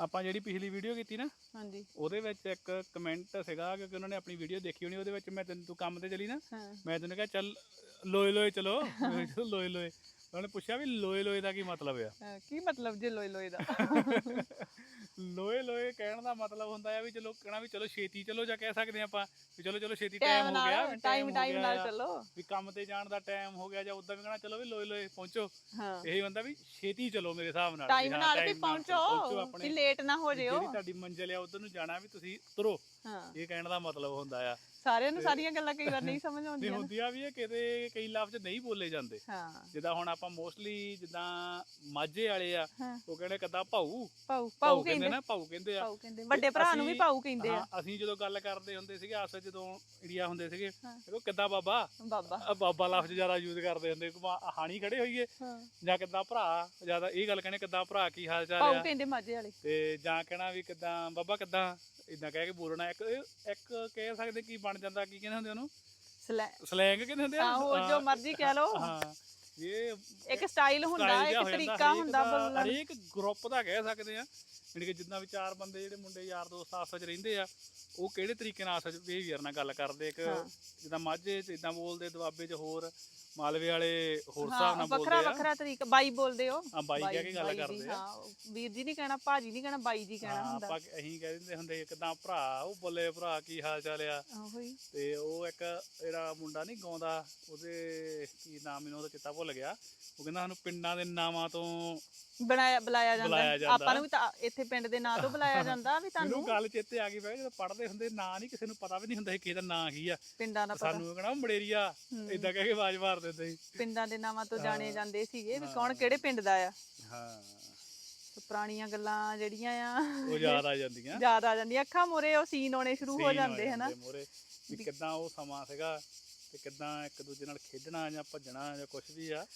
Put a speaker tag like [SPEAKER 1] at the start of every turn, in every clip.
[SPEAKER 1] ਆਪਾਂ ਜਿਹੜੀ ਪਿਛਲੀ ਵੀਡੀਓ ਕੀਤੀ ਨਾ
[SPEAKER 2] ਹਾਂਜੀ।
[SPEAKER 1] ਉਹਦੇ ਵਿੱਚ ਇੱਕ ਕਮੈਂਟ ਸੀਗਾ ਕਿਉਂਕਿ ਉਹਨਾਂ ਨੇ ਆਪਣੀ ਵੀਡੀਓ ਦੇਖੀ ਹੋਣੀ ਉਹਦੇ ਵਿੱਚ ਮੈਂ ਤੈਨੂੰ ਤੂੰ ਕੰਮ ਤੇ ਚਲੀ ਨਾ ਮੈਂ ਤੈਨੂੰ ਕਿਹਾ ਚੱਲ ਲੋਏ ਲੋਏ ਚਲੋ ਲੋਏ ਲੋਏ ਉਹਨਾਂ ਨੇ ਪੁੱਛਿਆ ਵੀ ਲੋਏ ਲੋਏ ਦਾ ਕੀ ਮਤਲਬ ਆ?
[SPEAKER 2] ਕੀ ਮਤਲਬ ਜੇ ਲੋਏ ਲੋਏ ਦਾ?
[SPEAKER 1] ਲੋਏ ਲੋਏ ਕਹਿਣ ਦਾ ਮਤਲਬ ਹੁੰਦਾ ਆ ਵੀ ਚਲੋ ਕਹਿਣਾ ਵੀ ਚਲੋ ਛੇਤੀ ਚਲੋ ਜਾਂ ਕਹਿ ਸਕਦੇ ਆਪਾਂ ਵੀ ਚਲੋ ਚਲੋ ਛੇਤੀ
[SPEAKER 2] ਟਾਈਮ
[SPEAKER 1] ਹੋ ਗਿਆ ਵੀ
[SPEAKER 2] ਟਾਈਮ
[SPEAKER 1] ਹੋ
[SPEAKER 2] ਟਾਈਮ
[SPEAKER 1] ਗਿਆ
[SPEAKER 2] ਨਾਲ
[SPEAKER 1] ਆ,
[SPEAKER 2] ਚੱਲੋ।
[SPEAKER 1] ਵੀ ਕੰਮ ਤੇ ਜਾਣ ਦਾ ਟਾਈਮ ਹੋ ਗਿਆ ਜਾਂ ਉਦਾਂ ਵੀ ਕਹਿਣਾ ਚਲੋ ਵੀ ਲੋਏ ਲੋਏ ਪਹੁੰਚੋ।
[SPEAKER 2] ਹਾਂ।
[SPEAKER 1] ਇਹ ਹੁੰਦਾ ਵੀ ਛੇਤੀ ਚਲੋ ਮੇਰੇ ਹਿਸਾਬ ਨਾਲ
[SPEAKER 2] ਟਾਈਮ
[SPEAKER 1] ਹਾਂ,
[SPEAKER 2] ਨਾਲ ਵੀ
[SPEAKER 1] time
[SPEAKER 2] ਪਹੁੰਚੋ
[SPEAKER 1] ਆਪਣੇ।
[SPEAKER 2] ਕਿ ਲੇਟ ਨਾ ਹੋ ਜਿਓ।
[SPEAKER 1] ਜਿਹੜੀ ਤੁਹਾਡੀ ਮੰਜ਼ਿਲ ਆ ਉਧਰ ਨੂੰ ਜਾਣਾ ਵੀ ਤੁਸੀਂ ਤੁਰੋ।
[SPEAKER 2] ਹਾਂ।
[SPEAKER 1] ਇਹ ਕਹਿਣ ਦਾ ਮਤਲਬ ਹੁੰਦਾ ਆ।
[SPEAKER 2] ਸਾਰਿਆਂ ਨੂੰ ਸਾਰੀਆਂ ਗੱਲਾਂ ਕਈ ਵਾਰ ਨਹੀਂ ਸਮਝ
[SPEAKER 1] ਨਹੀਂ
[SPEAKER 2] ਆਉਂਦੀਆਂ।
[SPEAKER 1] ਹੁੰਦੀਆਂ ਵੀ ਇਹ ਕਿਤੇ ਕਈ ਲਫ਼ਜ਼ ਨਹੀਂ ਬੋਲੇ ਜਾਂਦੇ।
[SPEAKER 2] ਹਾਂ।
[SPEAKER 1] ਜਿੱਦਾਂ ਹੁਣ ਆਪਾਂ ਮੋਸਟਲੀ ਜਿੱਦਾਂ ਮਾਝੇ ਵਾਲੇ ਆ
[SPEAKER 2] ਹਾਂ।
[SPEAKER 1] ਉਹ ਕਹਿੰਦੇ ਕਦਾ ਭਾਊ?
[SPEAKER 2] ਪਾਉ ਪਾਉ ਕਹਿੰਦੇ
[SPEAKER 1] ਨਾ ਭਾਊ ਕਹਿੰਦੇ ਆ।
[SPEAKER 2] ਪਾਉ ਕਹਿੰਦੇ। ਵੱਡੇ ਭਰਾ ਨੂੰ ਵੀ
[SPEAKER 1] ਅਸੀਂ-
[SPEAKER 2] ਪਾਉ ਕਹਿੰਦੇ ਆ।
[SPEAKER 1] ਹਾਂ, ਅਸੀਂ ਜਦੋਂ ਗੱਲ ਕਰਦੇ ਹੁੰਦੇ ਸੀਗੇ ਆਪਸ ਵਿੱਚ ਜਦੋਂ ਇੰਡੀਆ ਹੁੰਦੇ ਸੀਗੇ
[SPEAKER 2] ਹਾਂ।
[SPEAKER 1] ਦੇਖੋ ਕਿੱਦਾਂ ਬਾਬਾ?
[SPEAKER 2] ਬਾਬਾ।
[SPEAKER 1] ਆ ਬਾਬਾ ਲਫ਼ਜ਼ ਜ਼ਿਆਦਾ ਯੂਜ਼ ਕਰਦੇ ਹੁੰਦੇ ਕਿ ਹਾਣੀ ਖੜੇ ਹੋਈਏ।
[SPEAKER 2] ਹਾਂ।
[SPEAKER 1] ਜਾਂ ਕਿੱਦਾਂ ਭਰਾ? ਜ਼ਿਆਦਾ ਇਹ ਗੱਲ ਕਹਿੰਦੇ ਕਿੱਦਾਂ ਭਰਾ ਕੀ ਹਾਲ ਚਾਲ
[SPEAKER 2] ਪਾਉ
[SPEAKER 1] ਆ?
[SPEAKER 2] ਕਹਿੰਦੇ ਮਾਝੇ ਵਾਲੇ।
[SPEAKER 1] ਤੇ ਜਾਂ ਕਹਿਣਾ ਵੀ ਕਿੱਦਾਂ ਬਾਬਾ ਕਿੱਦਾਂ? ਇਦਾਂ ਕਹਿ ਕੇ ਬੋਲਣਾ ਇੱਕ ਇੱਕ ਕਹਿ ਸਕਦੇ ਕੀ ਬਣ ਜਾਂਦਾ ਕੀ ਕਹਿੰਦੇ ਹੁੰਦੇ ਉਹਨੂੰ?
[SPEAKER 2] ਸਲੈ
[SPEAKER 1] ਸਲੈਂਗ ਕਹਿੰਦੇ ਹੁੰਦੇ ਆ?
[SPEAKER 2] ਆਹੋ ਜੋ ਮਰਜ਼ੀ ਕਹਿ ਲਓ।
[SPEAKER 1] ਹਾਂ ਇਹ
[SPEAKER 2] ਇੱਕ ਸਟਾਈਲ ਹੁੰਦਾ ਇੱਕ ਤਰੀਕਾ ਹੁੰਦਾ ਬੋਲਣ। ਦਾ।
[SPEAKER 1] ਹਰੇਕ ਗਰੁੱਪ ਦਾ ਕਹਿ ਸਕਦੇ ਆ। ਜਿਹੜੀ ਕਿ ਜਿੰਨਾ ਵੀ ਚਾਰ ਬੰਦੇ ਜਿਹੜੇ ਮੁੰਡੇ ਯਾਰ ਦੋਸਤ ਆਪਸ ਵਿੱਚ ਰਹਿੰਦੇ ਆ ਉਹ ਕਿਹੜੇ ਤਰੀਕੇ ਨਾਲ ਆਪਸ ਵਿੱਚ ਬਿਹੇਵੀਅਰ ਨਾਲ ਗੱਲ ਕਰਦੇ? ਇੱਕ
[SPEAKER 2] ਹਾਂ।
[SPEAKER 1] ਜਿੱਦਾਂ ਮਾਝੇ ਚ ਇਦਾਂ ਬੋਲਦੇ ਦੁਆਬੇ ਚ ਹੋਰ ਮਾਲਵੇ ਵਾਲੇ ਹੋਰ ਹਿਸਾਬ
[SPEAKER 2] ਹਾਂ
[SPEAKER 1] ਨਾਲ
[SPEAKER 2] ਵੱਖਰਾ
[SPEAKER 1] ਬੋਲਦੇ ਆ।
[SPEAKER 2] ਵੱਖਰਾ ਤਰੀਕਾ ਬਾਈ ਬੋਲਦੇ ਹੋ
[SPEAKER 1] ਆ ਬਾਈ ਕਹਿ ਕੇ ਗੱਲ ਕਰਦੇ ਆ।
[SPEAKER 2] ਹਾਂ ਵੀਰ ਜੀ ਨਹੀਂ ਕਹਿਣਾ ਭਾਜੀ ਨਹੀਂ ਕਹਿਣਾ ਬਾਈ ਜੀ ਕਹਿਣਾ
[SPEAKER 1] ਹਾਂ,
[SPEAKER 2] ਹੁੰਦਾ।
[SPEAKER 1] ਆਪਾਂ ਅਸੀਂ ਕਹਿ ਦਿੰਦੇ ਹੁੰਦੇ ਕਿਦਾਂ ਭਰਾ ਉਹ ਬੋਲੇ ਭਰਾ ਕੀ ਹਾਲ ਚਾਲ ਆ।
[SPEAKER 2] ਹੀ
[SPEAKER 1] ਤੇ ਉਹ ਇੱਕ ਜਿਹੜਾ ਮੁੰਡਾ ਨਹੀਂ ਗਾਉਂਦਾ ਉਹਦੇ ਕੀ ਨਾਮ ਮੈਨੂੰ ਉਹਦਾ ਚੇਤਾ ਭੁੱਲ ਗਿਆ। ਉਹ ਕਹਿੰਦਾ ਸਾਨੂੰ ਪਿੰਡਾਂ ਦੇ ਨਾਵਾਂ ਤੋਂ
[SPEAKER 2] ਬਣਾਇਆ ਬੁਲਾਇਆ
[SPEAKER 1] ਬੁਲਾਇਆ
[SPEAKER 2] ਜਾਂਦਾ।
[SPEAKER 1] ਜਾਂਦਾ।
[SPEAKER 2] ਆਪਾਂ ਨੂੰ ਵੀ ਤਾਂ ਇੱਥੇ ਪਿੰਡ ਦੇ ਨਾਂ ਤੋਂ ਬੁਲਾਇਆ ਜਾਂਦਾ ਵੀ
[SPEAKER 1] ਮੈਨੂੰ
[SPEAKER 2] ਤੁਹਾਨੂੰ।
[SPEAKER 1] ਗੱਲ ਚੇਤੇ ਆ ਗਈ ਬਈ ਜਦੋਂ ਪੜ੍ਹਦੇ ਹੁੰਦੇ ਨਾਂ ਨਹੀਂ ਕਿਸੇ ਨੂੰ ਪਤਾ ਵੀ ਨਹੀਂ ਹੁੰਦਾ ਸੀ ਦਾ ਨਾਂ ਕੀ ਆ।
[SPEAKER 2] ਪਿੰਡਾਂ ਦਾ ਪਤਾ।
[SPEAKER 1] ਸਾਨੂੰ ਕਹਣਾ ਮੜੇਰੀਆ। ਇਦਾਂ ਕਹਿ ਕੇ ਆਵਾਜ਼ ਮਾਰ ਦਿੰਦੇ ਸੀ।
[SPEAKER 2] ਪਿੰਡਾਂ ਦੇ ਨਾਵਾਂ ਤੋਂ ਜਾਣੇ। ਜਾਂਦੇ ਸੀਗੇ ਵੀ। ਕੌਣ ਕਿਹੜੇ ਪਿੰਡ ਦਾ ਆ।
[SPEAKER 1] ਹਾਂ।
[SPEAKER 2] ਤੇ ਪੁਰਾਣੀਆਂ ਗੱਲਾਂ ਜਿਹੜੀਆਂ ਆ।
[SPEAKER 1] ਉਹ ਯਾਦ ਆ ਜਾਂਦੀਆਂ।
[SPEAKER 2] ਯਾਦ ਆ ਜਾਂਦੀਆਂ। ਅੱਖਾਂ ਮੂਰੇ ਉਹ ਸੀਨ ਆਉਣੇ ਸ਼ੁਰੂ ਹੋ ਜਾਂਦੇ ਹਨਾ।
[SPEAKER 1] ਮੂਹਰੇ ਵੀ ਕਿੱਦਾਂ ਉਹ ਸਮਾਂ ਸੀਗਾ। ਤੇ ਕਿੱਦਾਂ ਇੱਕ ਦੂਜੇ ਨਾਲ ਖੇਡਣਾ ਜਾਂ ਭੱਜਣਾ ਜਾਂ ਕੁਝ ਵੀ ਆ।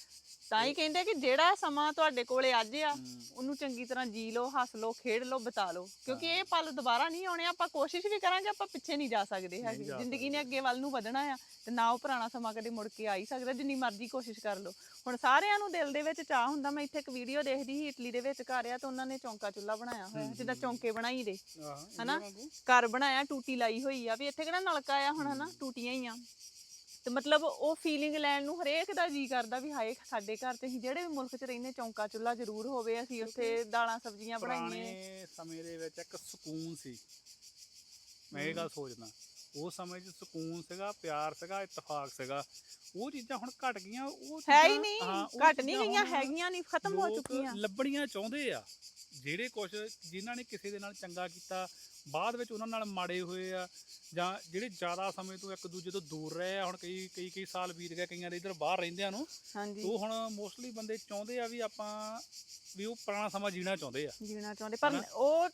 [SPEAKER 2] ਤਾਂ ਹੀ ਕਹਿੰਦੇ ਕਿ ਜਿਹੜਾ ਸਮਾਂ ਤੁਹਾਡੇ ਕੋਲੇ ਅੱਜ ਆ। ਉਹਨੂੰ ਚੰਗੀ ਤਰ੍ਹਾਂ ਜੀ ਲਓ ਹੱਸ ਲਓ ਖੇਡ ਲਓ ਬਿਤਾ ਲਓ। ਕਿਉਂਕਿ ਇਹ ਪਲ ਦੁਬਾਰਾ ਨਹੀਂ ਆਉਣੇ ਆਪਾਂ ਕੋਸ਼ਿਸ਼ ਵੀ ਕਰਾਂਗੇ ਆਪਾਂ ਪਿੱਛੇ ਨਹੀਂ ਜਾ ਸਕਦੇ ਹੈਗੇ। ਜ਼ਿੰਦਗੀ ਨੇ ਅੱਗੇ ਵੱਲ ਨੂੰ ਵਧਣਾ ਆ ਤੇ ਨਾ ਉਹ ਪੁਰਾਣਾ ਸਮਾਂ ਕਦੇ ਮੁੜ ਕੇ ਆ ਹੀ ਸਕਦਾ ਜਿੰਨੀ ਮਰਜ਼ੀ ਕੋਸ਼ਿਸ਼ ਕਰ ਲਓ। ਹੁਣ ਸਾਰਿਆਂ ਨੂੰ ਦਿਲ ਦੇ ਵਿੱਚ ਚਾਹ ਹੁੰਦਾ ਮੈਂ ਇੱਥੇ ਇੱਕ ਵੀਡੀਓ ਦੇਖਦੀ ਸੀ ਇਟਲੀ ਦੇ ਵਿੱਚ ਘਰ ਆ ਤੇ ਉਹਨਾਂ ਨੇ ਚੌਂਕਾ ਚੁੱਲਾ ਬਣਾਇਆ ਹੋਇਆ ਜਿੱਦਾਂ ਚੌਂਕੇ ਬਣਾਈ ਦੇ। ਹਨਾ? ਘਰ ਬਣਾਇਆ ਟੂਟੀ ਲਾਈ ਹੋਈ ਆ ਵੀ ਇੱਥੇ ਕਿਹੜਾ ਨਲਕਾ ਆ? ਹੁਣ ਹਨਾ ਟੂਟੀਆਂ ਹੀ ਆ। ਤੇ ਮਤਲਬ ਉਹ ਫੀਲਿੰਗ ਲੈਣ ਨੂੰ ਹਰੇਕ ਦਾ ਜੀ ਕਰਦਾ ਵੀ ਹਾਏ ਸਾਡੇ ਘਰ ਤੇ ਅਸੀਂ ਜਿਹੜੇ ਵੀ ਮੁਲਕ 'ਚ ਰਹਿੰਦੇ ਚੌਂਕਾ ਚੁੱਲਾ ਜ਼ਰੂਰ ਹੋਵੇ ਅਸੀਂ ਉੱਥੇ ਦਾਲਾਂ ਸਬਜ਼ੀਆਂ ਬਣਾਈਏ
[SPEAKER 1] ਪੁਰਾਣੇ ਸਮੇਂ ਦੇ ਵਿੱਚ ਇੱਕ ਸਕੂਨ ਸੀ। ਮੈਂ ਇਹ ਗੱਲ ਸੋਚਦਾ ਉਸ ਸਮੇਂ 'ਚ ਸਕੂਨ ਸੀਗਾ ਪਿਆਰ ਸੀਗਾ ਇਤਫਾਕ ਸੀਗਾ। ਉਹ ਚੀਜ਼ਾਂ ਹੁਣ ਘਟ ਗਈਆਂ ਉਹ
[SPEAKER 2] ਹੈ ਹੀ
[SPEAKER 1] ਚੀਜ਼ਾਂ-
[SPEAKER 2] ਨਹੀਂ
[SPEAKER 1] ਹਾਂ, ਉਹ
[SPEAKER 2] ਘਟ ਨਹੀਂ
[SPEAKER 1] ਚੀਜ਼ਾਂ
[SPEAKER 2] ਗਈਆਂ
[SPEAKER 1] ਹੁਣ
[SPEAKER 2] ਹੈਗੀਆਂ ਨਹੀਂ ਖਤਮ ਹੋ
[SPEAKER 1] ਲੋਕ
[SPEAKER 2] ਚੁੱਕੀਆਂ।
[SPEAKER 1] ਲੱਭਣੀਆਂ ਚਾਹੁੰਦੇ ਆ। ਜਿਹੜੇ ਕੁਝ ਜਿਨ੍ਹਾਂ ਨੇ ਕਿਸੇ ਦੇ ਨਾਲ ਚੰਗਾ ਕੀਤਾ ਬਾਅਦ ਵਿੱਚ ਉਹਨਾਂ ਨਾਲ ਮਾੜੇ ਹੋਏ ਆ ਜਾਂ ਜਿਹੜੇ ਜ਼ਿਆਦਾ ਸਮੇਂ ਤੋਂ ਇੱਕ ਦੂਜੇ ਤੋਂ ਦੂਰ ਰਹੇ ਆ ਹੁਣ ਕਈ ਕਈ ਕਈ ਸਾਲ ਬੀਤ ਗਏ ਕਈਆਂ ਦੇ ਇਧਰ ਬਾਹਰ ਰਹਿੰਦਿਆਂ ਨੂੰ
[SPEAKER 2] ਹਾਂਜੀ।
[SPEAKER 1] ਉਹ ਹੁਣ ਮੋਸਟਲੀ ਬੰਦੇ ਚਾਹੁੰਦੇ ਆ ਵੀ ਆਪਾਂ ਵੀ ਉਹ ਪੁਰਾਣਾ ਸਮਾਂ ਜੀਣਾ ਚਾਹੁੰਦੇ ਆ।
[SPEAKER 2] ਜੀਣਾ ਚਾਹੁੰਦੇ ਪਰ ਉਹ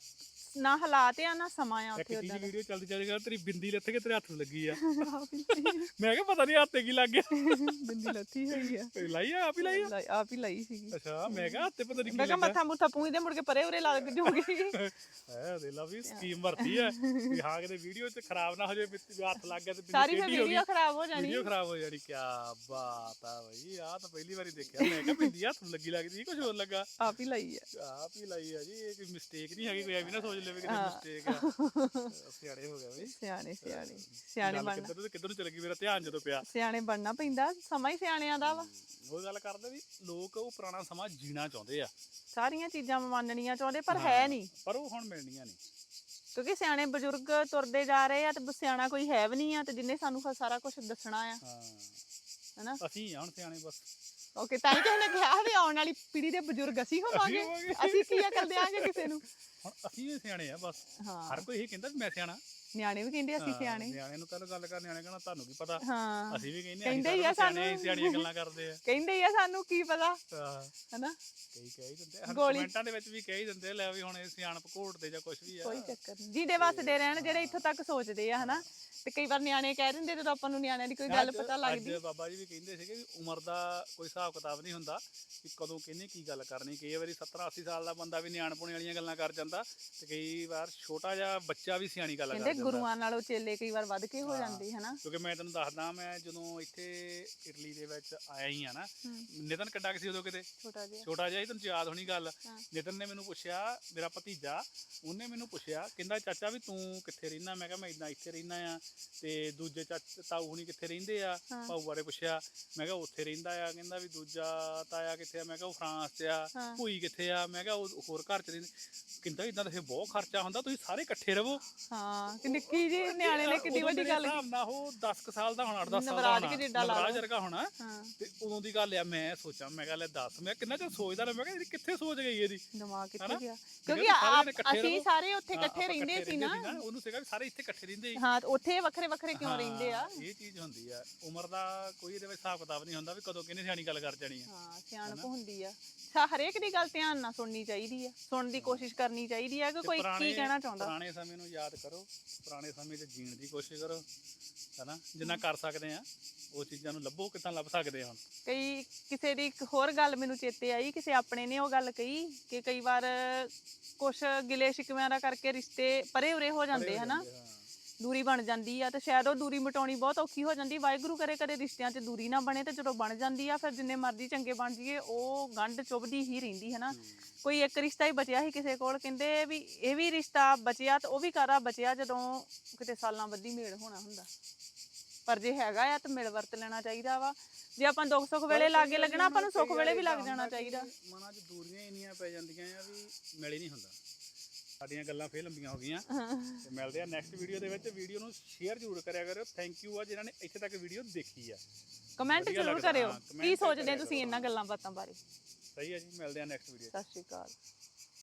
[SPEAKER 2] ਨਾ ਹਾਲਾਤ ਆ ਨਾ ਸਮਾਂ ਆ
[SPEAKER 1] ਇੱਕ
[SPEAKER 2] ਉੱਥੇ
[SPEAKER 1] ਚੀਜ਼ ਵੀਡੀਓ ਚੱਲਦੀ ਚੱਲਦੀ ਕਰ ਤੇਰੀ ਬਿੰਦੀ ਲੱਥ ਕੇ ਤੇਰੇ ਹੱਥ ਨੂੰ ਲੱਗੀ ਆ। ਮੈਂ ਕਿਹਾ ਪਤਾ ਨਹੀਂ ਹੱਥੇ ਕੀ ਲੱਗ ਗਿਆ।
[SPEAKER 2] ਬਿੰਦੀ ਲੱਥੀ ਹੋਈ ਆ।
[SPEAKER 1] ਲਾਈ ਆ ਆਪ ਹੀ ਲਾਈ ਆ?
[SPEAKER 2] ਲਾਈ- ਆਪ ਹੀ ਲਈ ਸੀਗੀ।
[SPEAKER 1] ਅੱਛਾ ਮੈਂ ਕਿਹਾ ਹੱਥੇ ਪਤਾ ਨਹੀਂ ਕੀ
[SPEAKER 2] ਮੈਂ ਕਿਹਾ
[SPEAKER 1] ਲੱਗਾ।
[SPEAKER 2] ਮੱਥਾ ਮੁੱਥਾ ਪੂੰਝਦੇ ਮੁੜ ਕੇ ਪਰੇ ਉਰੇ ਲੱਗ ਜੂਗੀ
[SPEAKER 1] ਹੈ ਦੇ ਲਾ ਵੀ ਸਕੀਮ ਵਰਤੀ ਆ। ਵੀ ਹਾਂ ਕਿਤੇ ਵੀਡੀਓ 'ਚ ਖਰਾਬ ਨਾ ਹੋ ਜਾਵੇ ਵੀ ਹੱਥ ਲੱਗ ਗਿਆ ਤੇ ਬਿੰਦੀ
[SPEAKER 2] ਸਾਰੀ ਫਿਰ
[SPEAKER 1] ਟੇਢੀ ਹੋ ਗਈ।
[SPEAKER 2] ਵੀਡੀਓ ਖਰਾਬ ਹੋ ਜਾਣੀ।
[SPEAKER 1] ਵੀਡੀਓ ਖਰਾਬ ਹੋ ਜਾਣੀ ਕੀ ਬਾਤ ਆ ਬਈ ਆ ਤਾਂ ਪਹਿਲੀ ਵਾਰੀ ਦੇਖਿਆ। ਮੈਂ ਕਿਹਾ ਬਿੰਦੀ ਹੱਥ ਨੂੰ ਲੱਗੀ ਲੱਗਦੀ ਕੁਝ ਹੋਰ ਲੱਗਾ।
[SPEAKER 2] ਆਪ ਹੀ ਲਈ ਆ।
[SPEAKER 1] ਆਪ ਹੀ ਲਾਈ ਆ ਜੀ ਇਹ ਕੋਈ ਮਿਸਟੇਕ ਨਹੀਂ ਹੈਗੀ ਕੋਈ ਐਵੇਂ ਨਾ ਸੋਚ ਲਵੇ ਕਿ
[SPEAKER 2] ਹਾਂ।
[SPEAKER 1] ਮਿਸਟੇਕ ਆ। ਸਿਆੜੇ ਹੋ ਗਿਆ ਬਈ।
[SPEAKER 2] ਸਿਆਣੇ ਸਿਆਣੇ ਸਿਆਣੇ
[SPEAKER 1] ਗੱਲ
[SPEAKER 2] ਬਣਨਾ।
[SPEAKER 1] ਕਿੱਧਰ ਤੋਂ ਕਿੱਧਰ ਨੂੰ ਚਲ ਗਈ ਮੇਰਾ ਧਿਆਨ ਜਦੋਂ ਪਿਆ।
[SPEAKER 2] ਸਿਆਣੇ ਬਣਨਾ ਪੈਂਦਾ ਸਮਾਂ ਹੀ ਸਿਆਣਿਆਂ ਦਾ ਵਾ।
[SPEAKER 1] ਉਹ ਗੱਲ ਕਰਦੇ ਵੀ ਲੋਕ ਉਹ ਪੁਰਾਣਾ ਸਮਾਂ ਜੀਣਾ ਚਾਹੁੰਦੇ ਆ।
[SPEAKER 2] ਸਾਰੀਆਂ ਚੀਜ਼ਾਂ ਮੰਨਣੀਆਂ ਚਾਹੁੰਦੇ ਪਰ ਹੈ ਨਹੀਂ।
[SPEAKER 1] ਪਰ ਉਹ ਹੁਣ ਮਿਲਣੀਆਂ ਨਹੀਂ।
[SPEAKER 2] ਕਿਉਂਕਿ ਸਿਆਣੇ ਬਜ਼ੁਰਗ ਤੁਰਦੇ ਜਾ ਰਹੇ ਆ ਤੇ ਸਿਆਣਾ ਕੋਈ ਹੈ ਵੀ ਨਹੀਂ ਆ ਤੇ ਜਿੰਨੇ ਸਾਨੂੰ ਖ- ਸਾਰਾ ਕੁਝ ਦੱਸਣਾ ਆ।
[SPEAKER 1] ਹਾਂ।
[SPEAKER 2] ਹਨਾ?
[SPEAKER 1] ਅਸੀਂ ਆ ਹੁਣ ਸਿਆਣੇ ਬਸ।
[SPEAKER 2] ਓਕੇ ਤਾਂ ਹੀ ਕਿਸੇ ਨੇ ਕਿਹਾ ਵੀ ਆਉਣ ਵਾਲੀ ਪੀੜ੍ਹੀ ਦੇ ਬਜ਼ੁਰਗ ਅਸੀਂ ਹੋਵਾਂਗੇ।
[SPEAKER 1] ਹੋਵਾਂਗੇ।
[SPEAKER 2] ਅਸੀਂ ਕੀ ਅਕਲ ਦਿਆਂਗੇ ਕਿਸੇ ਨੂੰ?
[SPEAKER 1] ਹੁਣ ਅਸੀਂ ਵੀ ਸਿਆਣੇ ਆ ਬਸ।
[SPEAKER 2] ਹਾਂ।
[SPEAKER 1] ਹਰ ਕੋਈ ਇਹ ਕਹਿੰਦਾ ਵੀ ਮੈਂ ਸਿਆਣਾ।
[SPEAKER 2] ਨਿਆਣੇ ਵੀ ਕਹਿੰਦੇ ਅਸੀਂ
[SPEAKER 1] ਹਾਂ,
[SPEAKER 2] ਸਿਆਣੇ।
[SPEAKER 1] ਨਿਆਣੇ ਨੂੰ ਕੱਲ ਗੱਲ ਕਰ ਨਿਆਣੇ ਕਹਿੰਦਾ ਤੁਹਾਨੂੰ ਕੀ ਪਤਾ?
[SPEAKER 2] ਹਾਂ।
[SPEAKER 1] ਅਸੀਂ ਵੀ ਕਹਿੰਦੇ
[SPEAKER 2] ਕਹਿੰਦੇ ਹੀ ਆ
[SPEAKER 1] ਨੂੰ ਸਿਆਣੇ
[SPEAKER 2] ਸਾਨੂੰ।
[SPEAKER 1] ਸਿਆਣੀਆਂ ਗੱਲਾਂ ਕਰਦੇ ਆ।
[SPEAKER 2] ਕਹਿੰਦੇ ਹੀ ਆ ਸਾਨੂੰ ਕੀ ਪਤਾ।
[SPEAKER 1] ਹਾਂ,
[SPEAKER 2] ਹਨਾ?
[SPEAKER 1] ਕਈ ਕਹਿ ਹੀ ਦਿੰਦੇ ਆ
[SPEAKER 2] ਗੋਲੀ-
[SPEAKER 1] ਕਮੈਂਟਾਂ ਦੇ ਵਿੱਚ ਵੀ ਕਹਿ ਹੀ ਦਿੰਦੇ ਆ, ਲੈ ਵੀ ਹੁਣ ਇਹ ਸਿਆਣਪ ਘੋੜਦੇ ਜਾਂ ਕੁਝ ਵੀ ਆ।
[SPEAKER 2] ਕੋਈ ਚੱਕਰ ਨਹੀਂ ਜਿਹਦੇ ਵਸਦੇ ਰਹਿਣ ਜਿਹੜੇ ਇੱਥੋਂ ਤੱਕ ਸੋਚਦੇ ਆ ਹਨਾ? ਤੇ ਕਈ ਵਾਰ ਨਿਆਣੇ ਕਹਿ ਦਿੰਦੇ ਜਦੋਂ ਆਪਾਂ ਨੂੰ ਨਿਆਣਿਆਂ ਦੀ ਕੋਈ ਗੱਲ
[SPEAKER 1] ਅੱਜ-
[SPEAKER 2] ਪਤਾ ਲੱਗਦੀ।
[SPEAKER 1] ਅੱਜ ਬਾਬਾ ਜੀ ਵੀ ਕਹਿੰਦੇ ਸੀਗੇ ਵੀ ਉਮਰ ਦਾ ਕੋਈ ਹਿਸਾਬ ਕਿਤਾਬ ਨਹੀਂ ਹੁੰਦਾ ਕਿ ਕਦੋਂ ਕਿਹਨੇ ਕੀ ਗੱਲ ਕਰਨੀ। ਕਈ ਵਾਰੀ 70 80 ਸਾਲ ਦਾ ਬੰਦਾ ਵੀ ਨਿਆਣਪੁਣੇ ਵਾਲੀਆਂ ਗੱਲਾਂ ਕਰ ਜਾਂਦਾ ਤੇ ਕਈ ਵਾਰ ਛੋਟਾ ਜਿਹਾ ਬੱਚਾ ਵੀ ਸਿਆਣੀ ਗੱਲ ਕਰ
[SPEAKER 2] ਕਹਿੰਦੇ
[SPEAKER 1] ਜਾਂਦਾ।
[SPEAKER 2] ਗੁਰੂਆਂ ਨਾਲੋਂ ਚੇਲੇ ਕਈ ਵਾਰ ਵੱਧ ਕੇ ਹੋ। ਜਾਂਦੇ ਹਨਾ
[SPEAKER 1] ਕਿਉਂਕਿ ਮੈਂ ਤੈਨੂੰ ਦੱਸਦਾ ਮੈਂ ਜਦੋਂ ਇੱਥੇ ਇਟਲੀ ਦੇ ਵਿੱਚ ਆਇਆ ਹੀ ਆ ਨਾ ਨਿਤਨ ਕਿੱਡਾ ਕਿਸੇ ਉਦੋਂ ਕਿਤੇ
[SPEAKER 2] ਛੋਟਾ ਜਿਹਾ
[SPEAKER 1] ਛੋਟਾ ਜਿਹਾ ਹੀ ਤੈਨੂੰ ਯਾਦ ਹੋਣੀ ਗੱਲ। ਨਿਤਨ ਨੇ ਮੈਨੂੰ ਪੁੱਛਿਆ ਮੇਰਾ ਭਤੀਜਾ ਉਹਨੇ ਮੈਨੂੰ ਪੁੱਛਿਆ ਕਹਿੰਦਾ ਚਾਚਾ ਵੀ ਤੂੰ ਕਿੱਥੇ ਰਹਿਣਾ ਮੈਂ ਕਿਹਾ ਮੈਂ ਇਦਾਂ ਇੱਥੇ ਰਹਿਣਾ ਆ ਤੇ ਦੂਜੇ ਚਾਚਾ ਤਾਊ ਹੁਣੀ ਕਿੱਥੇ ਰਹਿੰਦੇ ਆ। ਭਾਊ ਬਾਰੇ ਪੁੱਛਿਆ ਮੈਂ ਕਿਹਾ ਉੱਥੇ ਰਹਿੰਦਾ ਆ ਕਹਿੰਦਾ ਵੀ ਦੂਜਾ ਤਾਇਆ ਕਿੱਥੇ ਆ ਮੈਂ ਕਿਹਾ ਉਹ ਫਰਾਂਸ 'ਚ ਆ। ਭੂਈ ਕਿੱਥੇ ਆ ਮੈਂ ਕਿਹਾ ਉਹ ਹੋਰ ਘਰ 'ਚ ਰਹਿੰਦੇ ਕਹਿੰਦਾ ਇਦਾਂ ਤਾਂ ਫਿਰ ਬਹੁਤ ਖਰਚਾ ਹੁੰਦਾ ਤੁਸੀਂ ਸਾਰੇ ਇਕੱਠੇ ਰਹੋ।
[SPEAKER 2] ਹਾਂ ਤੇ ਨਿੱਕੀ ਜੀ ਨਿਆਣੇ ਨੇ ਕਿੰਨੀ
[SPEAKER 1] ਉਦੋਂ
[SPEAKER 2] ਵੱਡੀ ਗੱਲ
[SPEAKER 1] ਹਿਸਾਬ ਨਾਲ ਉਹ 10 ਕੁ ਸਾਲ ਦਾ ਹੋਣਾ 8-10 ਸਾਲ ਦਾ ਹੋਣਾ
[SPEAKER 2] ਕੇ।
[SPEAKER 1] ਨਵਰਾਜ ਵਰਗਾ ਹੋਣਾ ਤੇ ਉਦੋਂ ਦੀ ਗੱਲ ਆ ਮੈਂ ਸੋਚਾਂ ਮੈਂ ਕਿਹਾ ਲੈ ਦੱਸ ਮੈਂ ਕਿੰਨਾ ਚਿਰ ਸੋਚਦਾ ਰਿਹਾ ਮੈਂ ਕਿਹਾ ਇਹਦੀ ਕਿੱਥੇ ਸੋਚ ਗਈ ਇਹਦੀ?
[SPEAKER 2] ਦਿਮਾਗ ਕਿੱਥੇ? ਗਿਆ? ਕਿਉਂਕਿ ਅਸੀਂ। ਸਾਰੇ ਉੱਥੇ ਇਕੱਠੇ ਰਹਿੰਦੇ ਸੀ ਨਾ।
[SPEAKER 1] ਉਹਨੂੰ ਸੀਗਾ ਵੀ ਸਾਰੇ ਇੱਥੇ ਇਕੱਠੇ ਰਹਿੰਦੇ ਹੀ
[SPEAKER 2] ਉੱਥੇ ਵੱਖਰੇ ਵੱਖਰੇ ਕਿਉਂ ਰਹਿੰਦੇ ਆ?
[SPEAKER 1] ਇਹ ਚੀਜ਼ ਹੁੰਦੀ ਆ ਉਮਰ ਦਾ ਕੋਈ ਇਹਦੇ ਵਿੱਚ ਹਿਸਾਬ ਕਿਤਾਬ ਨਹੀਂ ਹੁੰਦਾ ਵੀ ਕਦੋਂ ਕਿਹਨੇ ਸਿਆਣੀ ਗੱਲ ਕਰ ਜਾਣੀ ਆ।
[SPEAKER 2] ਹਾਂ ਸਿਆਣਪ ਹੁੰਦੀ ਆ। ਸਾ ਹਰੇਕ ਦੀ ਗੱਲ ਧਿਆਨ ਨਾਲ ਸੁਣਨੀ ਚਾਹੀਦੀ ਆ ਸੁਣਨ ਦੀ ਕੋਸ਼ਿਸ਼ ਕਰਨੀ ਚਾਹੀਦੀ ਆ ਕਿ ਕੋਈ ਕੀ ਕਹਿਣਾ ਚਾਹੁੰਦਾ।
[SPEAKER 1] ਪੁਰਾਣੇ ਸਮੇਂ ਨੂੰ ਯਾਦ ਕਰੋ ਪੁਰਾਣੇ ਸਮੇਂ 'ਚ ਜੀਣ ਦੀ ਕੋਸ਼ਿਸ਼ ਕਰੋ ਹਨਾ? ਜਿੰਨਾ ਕਰ ਸਕਦੇ ਆ ਉਹ ਚੀਜ਼ਾਂ ਨੂੰ ਲੱਭੋ ਕਿੱਦਾਂ ਲੱਭ ਸਕਦੇ ਆ ਹੁਣ?
[SPEAKER 2] ਕਈ ਕਿਸੇ ਦੀ ਇੱਕ ਹੋਰ ਗੱਲ ਮੈਨੂੰ ਚੇਤੇ ਆਈ ਕਿਸੇ ਆਪਣੇ ਨੇ ਉਹ ਗੱਲ ਕਹੀ ਕਿ ਕਈ ਵਾਰ ਕੁਛ ਗਿਲੇ ਸ਼ਿਕਵਿਆਂ ਦਾ ਕਰਕੇ ਰਿਸ਼ਤੇ ਪਰੇ ਉਰੇ ਹੋ ਜਾਂਦੇ ਹਨਾ?
[SPEAKER 1] ਹਾਂ।
[SPEAKER 2] ਦੂਰੀ ਬਣ ਜਾਂਦੀ ਆ ਤੇ ਸ਼ਾਇਦ ਉਹ ਦੂਰੀ ਮਿਟਾਉਣੀ ਬਹੁਤ ਔਖੀ ਹੋ ਜਾਂਦੀ। ਵਾਹਿਗੁਰੂ ਕਰੇ ਕਦੇ ਰਿਸ਼ਤਿਆਂ 'ਚ ਦੂਰੀ ਨਾ ਬਣੇ ਤੇ ਜਦੋਂ ਬਣ ਜਾਂਦੀ ਆ ਫਿਰ ਜਿੰਨੇ ਮਰਜ਼ੀ ਚੰਗੇ ਬਣ ਜਾਈਏ ਉਹ ਗੰਢ ਚੁੱਭਦੀ ਹੀ ਰਹਿੰਦੀ ਹੈ ਨਾ? ਕੋਈ ਇੱਕ ਰਿਸ਼ਤਾ ਹੀ ਬਚਿਆ ਸੀ ਕਿਸੇ ਕੋਲ ਕਹਿੰਦੇ ਵੀ ਇਹ ਵੀ ਰਿਸ਼ਤਾ ਬਚਿਆ ਤੇ ਉਹ ਵੀ ਕਾਰਾ ਬਚਿਆ ਜਦੋਂ ਕਿਤੇ ਸਾਲਾਂ ਬੱਧੀ ਮੇਲ ਹੋਣਾ ਹੁੰਦਾ। ਪਰ ਜੇ ਹੈਗਾ ਆ ਤਾਂ ਮਿਲ ਵਰਤ ਲੈਣਾ ਚਾਹੀਦਾ ਵਾ। ਜੇ ਆਪਾਂ ਦੁੱਖ ਸੁੱਖ ਵੇਲੇ ਲਾਗੇ ਲੱਗਣਾ ਆਪਾਂ ਨੂੰ ਸੁੱਖ ਵੇਲੇ ਵੀ ਲੱਗ ਜਾਣਾ ਚਾਹੀਦਾ।
[SPEAKER 1] ਮਨਾਂ 'ਚ ਦੂਰੀਆਂ ਇੰਨੀਆਂ ਪੈ ਜਾਂਦੀਆਂ ਆ ਵੀ ਮਿਲ ਹੀ ਨਹੀਂ ਹੁੰਦਾ। ਸਾਡੀਆਂ ਗੱਲਾਂ ਫੇਰ ਲੰਬੀਆਂ ਹੋ ਗਈਆਂ। ਤੇ ਮਿਲਦੇ ਆ ਨੈਕਸਟ ਵੀਡੀਓ ਦੇ ਵਿੱਚ। ਵੀਡੀਓ ਨੂੰ ਸ਼ੇਅਰ ਜ਼ਰੂਰ ਕਰਿਆ ਕਰਿਓ। ਥੈਂਕ ਯੂ ਆ ਜਿਨ੍ਹਾਂ ਨੇ ਇੱਥੇ ਤੱਕ ਵੀਡੀਓ ਦੇਖੀ ਆ।
[SPEAKER 2] ਕਮੈਂਟ ਜ਼ਰੂਰ ਕਰਿਓ। ਕੀ ਸੋਚਦੇ ਤੁਸੀਂ ਇਹਨਾਂ ਗੱਲਾਂ ਬਾਤਾਂ ਬਾਰੇ?
[SPEAKER 1] ਸਹੀ ਹੈ ਜੀ ਮਿਲਦੇ ਆ ਨੈਕਸਟ ਵੀਡੀਓ
[SPEAKER 2] ਸਤਿ ਸ਼੍ਰੀ ਅਕਾਲ।